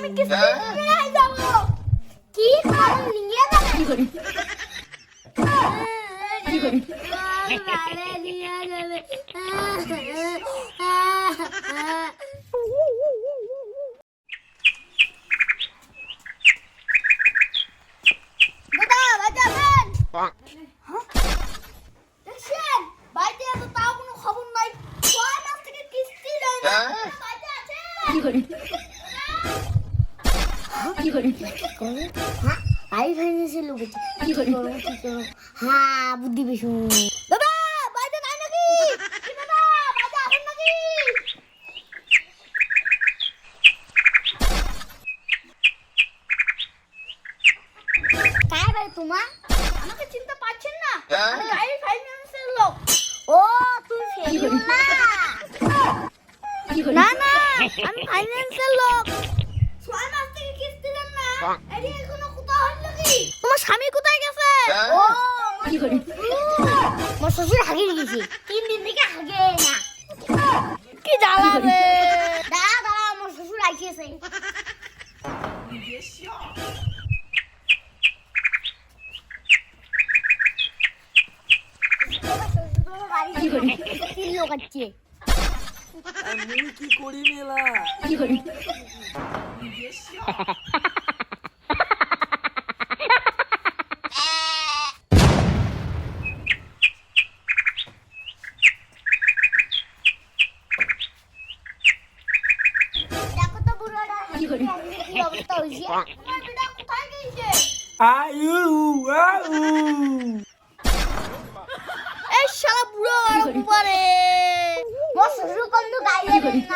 আমি কিছু নিয়ে যাব। কি খাব নিয়ে যাবে? কি করে কি করে নিয়ে যাবে হ্যাঁ? কি করে করে হ্যাঁ? আই ফাইন্যান্সের লোক আছে। কি করে? হ্যাঁ বুদ্ধি বেশি দাদা বাড়িতে নাই নাকি? দাদা বাড়িতে আছেন নাকি? কার বাড়ি তোমার? আমাকে চিনতে পারছেন না? আমি গাড়ি ফাইন্যান্সের লোক। ও তুই ফেলিও না না না আমি ফাইন্যান্সের লোক। তোমার স্বামী কোথায় গেছে? ও আমার শ্বশুর। হাগিয়ে গেছে তিন দিন থেকে হাগে না। কি জ্বালা রে? দাঁড়া দাঁড়া আমার শ্বশুর আইসিয়েছে কি করে? তিন লোক আছে মুই কি করি? মেলা nostalgia. Ai, é chala Eşşala buralara kumarı. Nasıl şu konuda yerine?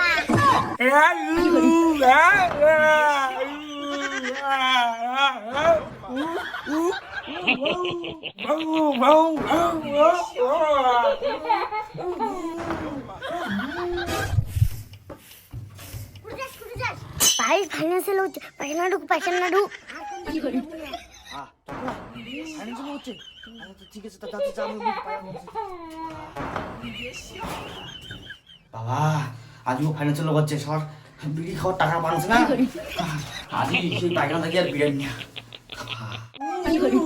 Ai, u, au. U. Vamos, vamos, vamos, vamos. ভাই ফাইন্যান্সে লোক পয়সা না ঢুক পয়সা না ঢুক কি করে হচ্ছে ঠিক আছে তাতে যা আমি বাবা আজও ফাইন্যান্সিয়াল লোক হচ্ছে সবার বিড়ি খাওয়ার টাকা পাচ্ছে না কি করে আজই সেই পায়খানা থেকে আর বিরিয়ানি নিয়ে কি করে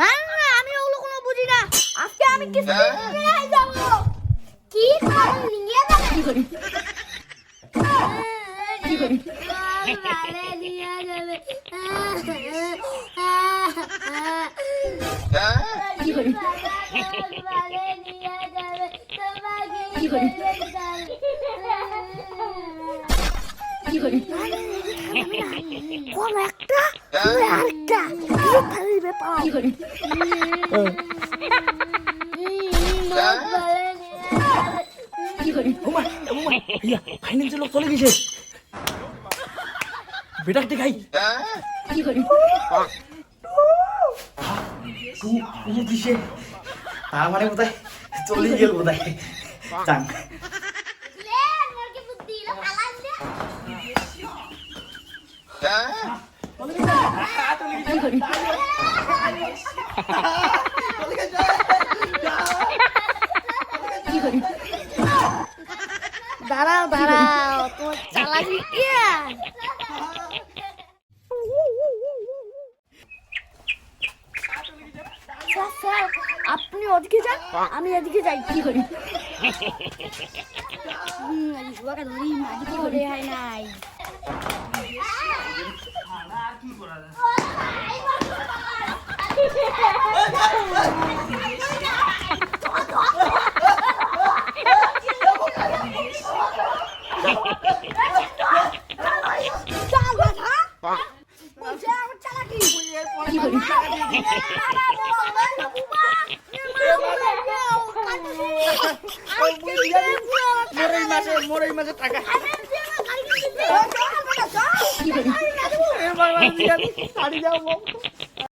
না না না আমি ওগুলো কোনো বুঝি না আজকে আমি কিছু নিয়ে যাব। কি খাব? নিয়ে যাবে? কি করে? কি করে? নিয়ে যাবে কি করে? বালে নিয়ে যাবে তোমাকে কি করে? কি করে? কোন একটা? আরেকটা কি করে? করে লোক চলে গেছে। বেটা দেখাই। দিছে। তার মানে কোথায় চলে গেল কোথায় চাং কি করে কি করে দাঁড়াও দাঁড়াও, তোমার চালাবি কি? আপনি ওদিকে যান, আমি এদিকে যাই, কি করি? ধরি মাঝে হয় নাই মোরই মাসে মোরই মাসে টাকা শাড়ি যাব